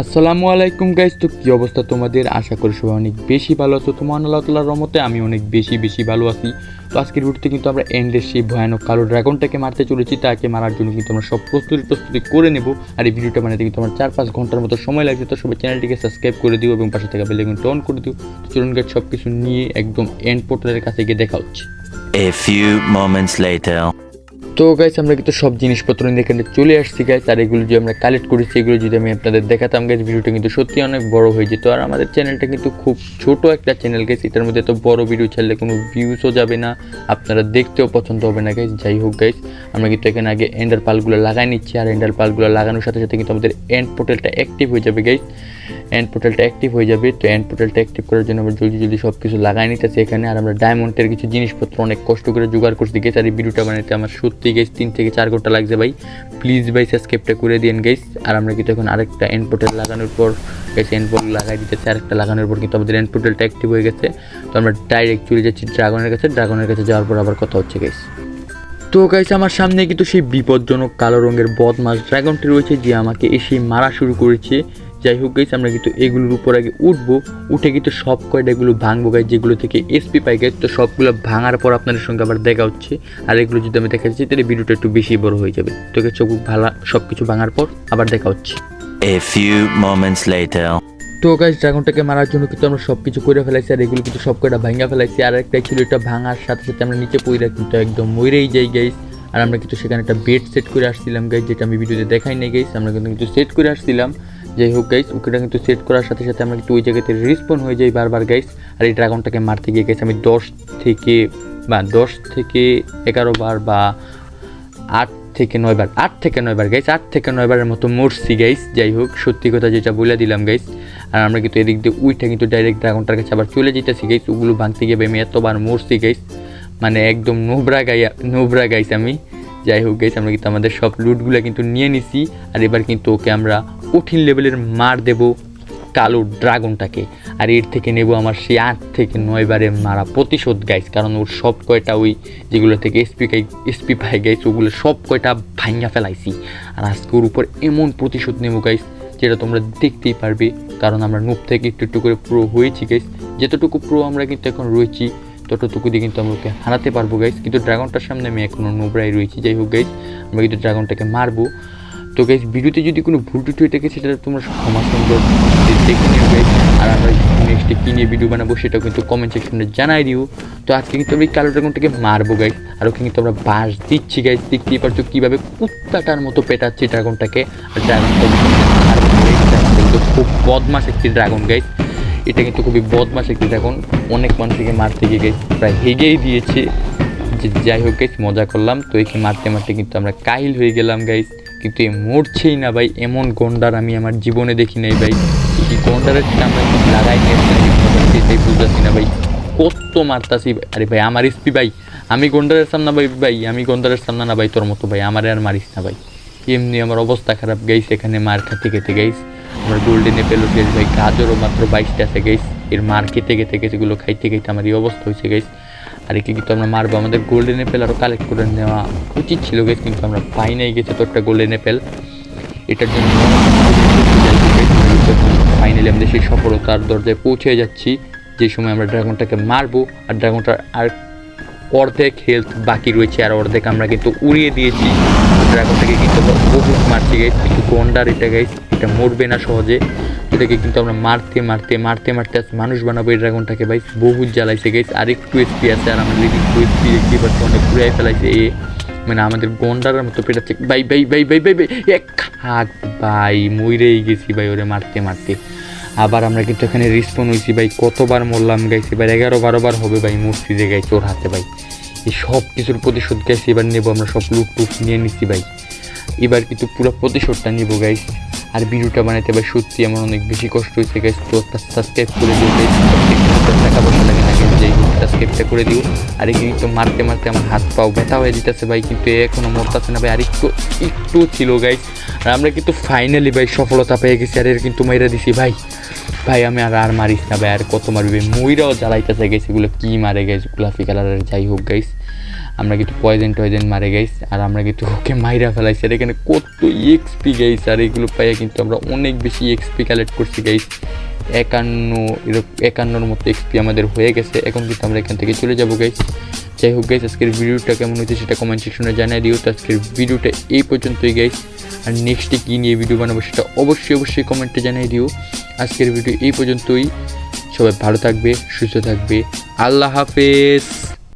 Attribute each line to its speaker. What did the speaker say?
Speaker 1: আসসালামু আলাইকুম গাইজ তো কী অবস্থা তোমাদের? আশা করি সবাই অনেক বেশি ভালো আছো। তোমার আল্লাহ তাল্লাহর রহমতে আমি অনেক বেশি বেশি ভালো আছি। তো আজকের ভিডিওতে কিন্তু আমরা এন্ডের সেই ভয়ানক কালো ড্রাগনটাকে মারতে চলেছি। তাকে মারার জন্য কিন্তু আমরা সব প্রস্তুতি প্রস্তুতি করে নেব। আর এই ভিডিওটা বানাতে কিন্তু আমার চার পাঁচ ঘণ্টার মতো সময় লাগছে তো সবাই চ্যানেলটিকে সাবস্ক্রাইব করে দিও এবং পাশে থাকা বেলাইকনটা অন করে দিও। তো চলুন গাইজ সব কিছু নিয়ে একদম এন্ড পোর্টালের কাছে গিয়ে দেখা হচ্ছে।
Speaker 2: A few moments later.
Speaker 1: তো গাইস আমরা কিন্তু সব জিনিসপত্র নিয়ে এখানে চলে আসছি গাইস আর এগুলো যে আমরা কালেক্ট করেছি, এগুলো যদি আমি আপনাদের দেখাতাম গাইস ভিডিওটা কিন্তু সত্যি অনেক বড় হয়ে যেত। আর আমাদের চ্যানেলটা কিন্তু খুব ছোট একটা চ্যানেল গাইস এটার মধ্যে তো বড় ভিডিও ছাড়লে কোনো ভিউজও যাবে না, আপনারা দেখতেও পছন্দ হবে না গাইস যাই হোক গাইস আমরা কিন্তু এখানে আগে এন্ডার পালগুলো লাগাই নিচ্ছি, আর এন্ডার পালগুলো লাগানোর সাথে সাথে কিন্তু আমাদের এন্ড পোর্টালটা অ্যাক্টিভ হয়ে যাবে গাইস এন্ড পোর্টালটা অ্যাক্টিভ হয়ে যাবে। তো এন্ড পোর্টালটা অ্যাক্টিভ করার জন্য আমরা জলদি জলদি সব কিছু লাগাই নিতেছি এখানে। আর আমরা ডায়মন্ডের কিছু জিনিসপত্র অনেক কষ্ট করে জোগাড় করছি। গেছি আর এই ভিডিওটা বানাতে আমার সত্যি গেছে তিন থেকে চার ঘণ্টা লাগছে ভাই। প্লিজ ভাই সাবস্ক্রাইবটা করে দিন গেস আর আমরা কিন্তু এখন আরেকটা এন্ড পোর্টাল লাগানোর পর গেছে এন্ড পোর্টাল লাগাই দিতেছি। আরেকটা লাগানোর পর কিন্তু আমাদের এন্ড পোর্টালটা অ্যাক্টিভ হয়ে গেছে। তো আমরা ডাইরেক্ট চলে যাচ্ছি ড্রাগনের কাছে। ড্রাগনের কাছে যাওয়ার পর আবার কথা হচ্ছে গেস তো গাইস আমার সামনে কিন্তু সেই বিপজ্জনক কালো রঙের বদমাস ড্রাগনটি রয়েছে, যে আমাকে এসে মারা শুরু করেছে। যাই হোক গাইস আমরা কিন্তু এগুলোর উপর আগে উঠবো। উঠে কিন্তু সব কয়টা এগুলো ভাঙবো গাইস যেগুলো থেকে এসপি পাই গাইস তো সবগুলো ভাঙার পর আপনাদের সঙ্গে আবার দেখা হচ্ছে। আর এগুলো যদি আমি দেখাচ্ছি তাহলে ভিডিওটা একটু বেশি বড় হয়ে যাবে। তো সব ভালো সব কিছু ভাঙার পর আবার দেখা হচ্ছে।
Speaker 2: A few moments later.
Speaker 1: তো গাইস ড্রাগনটাকে মারার জন্য কিন্তু আমরা সব কিছু করে ফেলাইছি আর এগুলো কিন্তু সব কটা ভাঙা ফেলাইছি। আর একটা ছিল এটা ভাঙার সাথে সাথে আমরা নিচে পড়ে কিন্তু একদম মরেই যাই গাইস। আর আমরা কিন্তু সেখানে একটা বেড সেট করে আসছিলাম গাইস যেটা আমি ভিডিওতে দেখাই নাই গাইস। আমরা কিন্তু কিন্তু সেট করে আসছিলাম। যাই হোক গাইস ওকেটা কিন্তু সেট করার সাথে সাথে আমরা কিন্তু ওই জায়গাতে রিসপন হয়ে যাই বারবার গাইস আর এই ড্রাগনটাকে মারতে গিয়ে গেছি আমি দশ থেকে বা দশ থেকে এগারো বার বা আট থেকে নয়বার আট থেকে নয়বার গাইস আট থেকে নয়বারের মতো মরছি গাইস যাই হোক সত্যি কথা যেটা বলে দিলাম গাইস আর আমরা কিন্তু এদিক দিয়ে উইটা কিন্তু ডাইরেক্ট ড্রাগনটার কাছে আবার চলে যেতেছি গাইস ওগুলো ভাঙতে গিয়ে আমি এতবার মরছি গাইস মানে একদম নোবরা গাই নোবরা গাইস আমি। যাই হোক গাইস আমরা কিন্তু আমাদের সব লুটগুলো কিন্তু নিয়ে নিছি। আর এবার কিন্তু ওকে আমরা কঠিন লেভেলের মার দেব কালো ড্রাগনটাকে আর এর থেকে নেব আমার সেই আট থেকে নয় বারে মারা প্রতিশোধ গাইস কারণ ওর সব কয়টা ওই যেগুলো থেকে এসপি এসপি পাই গাইস ওগুলো সব কয়টা ভাঙা ফেলাইছি। আর আজকে ওর উপর এমন প্রতিশোধ নেব গাইস যেটা তোমরা দেখতেই পারবে। কারণ আমরা নুপ থেকে একটু একটু করে প্রো হয়েছি গাইস যতটুকু প্রো আমরা কিন্তু এখন রয়েছি ততটুকু দিয়ে কিন্তু আমরা ওকে হারাতে পারব গাইস কিন্তু ড্রাগনটার সামনে আমি এখনও নোবরাই রয়েছি। যাই হোক গাইস আমরা কিন্তু ড্রাগনটাকে মারবো। তো গাইস ভিডিওতে যদি কোনো ভুল টুটি হয়ে থাকে, সেটা তোমরা ক্ষমা সুন্দর দেখে নিও গাইস আর আমরা নেক্সটে কী নিয়ে ভিডিও বানাবো, সেটাও কিন্তু কমেন্ট সেকশনে জানাই দিও। তো, আজকে কিন্তু এই কালো ড্রাগনটাকে মারবো গাইস আর ওকে কিন্তু আমরা বাস দিচ্ছি গাইস দেখতেই পারছ কীভাবে কুত্তাটার মতো পেটাচ্ছি ড্রাগনটাকে আর ড্রাগনটা খুব বদমাস একটি ড্রাগন গাইস এটা কিন্তু খুবই বদমাস একটি ড্রাগন অনেক মানুষকে মারতে গিয়ে গাইস প্রায় হেগেই দিয়েছে। যে যাই হোক গাইস মজা করলাম। তো একে মারতে মারতে কিন্তু আমরা কাহিল হয়ে গেলাম গাইস কিন্তু এ মরছেই না ভাই, এমন গন্ডার আমি আমার জীবনে দেখি নাই ভাই। এই গন্ডারের আমরা লাগাই সেটাই বুঝতেছি না ভাই। কত মারতাছি আরে ভাই, আমার এসপি ভাই, আমি গন্ডারের সামনে ভাই ভাই, আমি গন্ডারের সামনে না ভাই তোর মতো ভাই, আমার আর মারিস না ভাই। এমনি আমার অবস্থা খারাপ গাইস এখানে মার খাতে খেতে গাইস আমার গোল্ডেন এপেলো গেছ ভাই গাজরও মাত্র বাইশটা আছে গাইস এর মার খেতে খেতে গেছে এগুলো খাইতে খাইতে আমার এই অবস্থা হয়েছে গাইস আর একে কিন্তু আমরা মারবো। আমাদের গোল্ডেন এপেল আরও কালেক্ট করে নেওয়া উচিত ছিল গাইস কিন্তু আমরা পাই নাই গেছে তো একটা গোল্ডেন এপেল এটার জন্য ফাইনালি আমাদের সেই সফলতার দরজায় পৌঁছে যাচ্ছি। যে সময় আমরা ড্রাগনটাকে মারবো, আর ড্রাগনটার আর অর্ধেক হেলথ বাকি রয়েছে, আর অর্ধেক আমরা কিন্তু উড়িয়ে দিয়েছি। ড্রাগনটাকে কিন্তু বহুত মারছি গাইস কিন্তু গন্ডার এটা গাইস এটা মরবে না সহজে। এটাকে কিন্তু আমরা মারতে মারতে মারতে মারতে মানুষ বানাবো এই ড্রাগনটাকে। ভাই, বহুত জ্বালাইছে গাইস আর একটু এসপি আছে, আর আমাদের একটু এসপি দেখতে পাচ্ছি অনেক ঘুরাই ফেলাইছে এ। মানে আমাদের গন্ডারের মতো পেটাচ্ছে। ভাই ভাই ভাই ভাই ভাই ভাই, এক হাত, ভাই, মইরেই গেছি, ভাই, ওরে মারতে মারতে। আবার আমরা কিন্তু এখানে রিসপন হয়েছি ভাই, কতবার মরলাম গাইছি এবার এগারো বারো বার হবে, ভাই যে গাইছে ওর হাতে, ভাই। এই সব কিছুর প্রতিশোধ গাইছি এবার নেব আমরা, সব লুট টুট নিয়ে নিচ্ছি, ভাই। এবার কিন্তু পুরো প্রতিশোধটা নিবো গাইস আর ভিডিওটা বানাইতে ভাই সত্যি, আমার অনেক বেশি কষ্ট হয়েছে গাইস তো সাবস্ক্রাইব করে দিও টাকা পয়সা লাগে না যেই সাবস্ক্রাইবটা করে দিও, আর এই কিন্তু মারতে মারতে আমার হাত পাও ব্যথা হয়ে যেতেছে ভাই, কিন্তু এখনও এখনও মরতেছে না ভাই, আর একটু একটু ছিল গাইস আর আমরা কিন্তু ফাইনালি ভাই সফলতা পেয়ে গেছি, আর এর কিন্তু মাইরা দিছি, ভাই। ভাই, আমি আর আর মারিস না ভাই, আর কত মারবি? ভাই ময়রাও জ্বালাইতেছে গেছে এগুলো কী মারে গেছে গোলাপি কালারের যাই হোক গাইস আমরা কিন্তু পয়জেন টয়জেন মারে গাইস আর আমরা কিন্তু ওকে মাইরা ফেলাইছি। আর এখানে কত এক্সপি গাইস আর এগুলো পাইয়া কিন্তু আমরা অনেক বেশি এক্সপি কালেক্ট করছি গাইস একান্ন, এরকম একান্নর মতো এক্সপি আমাদের হয়ে গেছে। এখন কিন্তু আমরা এখান থেকে চলে যাব গাইস যাই হোক গাইস আজকের ভিডিওটা কেমন হয়েছে সেটা কমেন্ট সেকশনে জানিয়ে দিও। তো আজকের ভিডিওটা এই পর্যন্তই গাইস আর নেক্সটে কী নিয়ে ভিডিও বানাবো সেটা অবশ্যই অবশ্যই কমেন্টে জানিয়ে দিও। আজকের ভিডিও এই পর্যন্তই। সবাই ভালো থাকবে, সুস্থ থাকবে। আল্লাহ হাফেজ।